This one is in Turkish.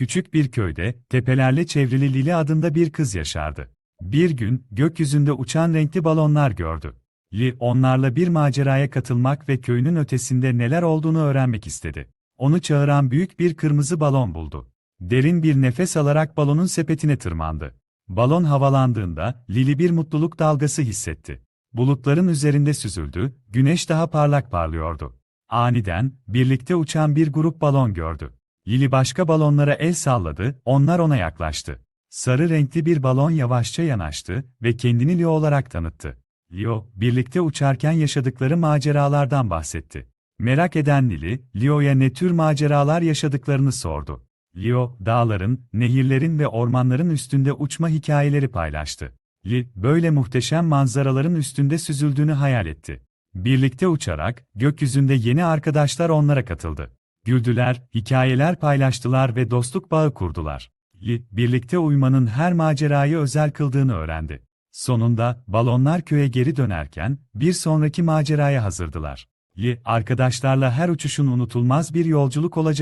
Küçük bir köyde, tepelerle çevrili Lili adında bir kız yaşardı. Bir gün, gökyüzünde uçan renkli balonlar gördü. Li, onlarla bir maceraya katılmak ve köyünün ötesinde neler olduğunu öğrenmek istedi. Onu çağıran büyük bir kırmızı balon buldu. Derin bir nefes alarak balonun sepetine tırmandı. Balon havalandığında, Lili bir mutluluk dalgası hissetti. Bulutların üzerinde süzüldü, güneş daha parlak parlıyordu. Aniden, birlikte uçan bir grup balon gördü. Lili başka balonlara el salladı, onlar ona yaklaştı. Sarı renkli bir balon yavaşça yanaştı ve kendini Leo olarak tanıttı. Leo, birlikte uçarken yaşadıkları maceralardan bahsetti. Merak eden Lili, Leo'ya ne tür maceralar yaşadıklarını sordu. Leo, dağların, nehirlerin ve ormanların üstünde uçma hikayeleri paylaştı. Li, böyle muhteşem manzaraların üstünde süzüldüğünü hayal etti. Birlikte uçarak, gökyüzünde yeni arkadaşlar onlara katıldı. Güldüler, hikayeler paylaştılar ve dostluk bağı kurdular. Li, birlikte uyumanın her macerayı özel kıldığını öğrendi. Sonunda, balonlar köye geri dönerken, bir sonraki maceraya hazırdılar. Li, arkadaşlarla her uçuşun unutulmaz bir yolculuk olacak.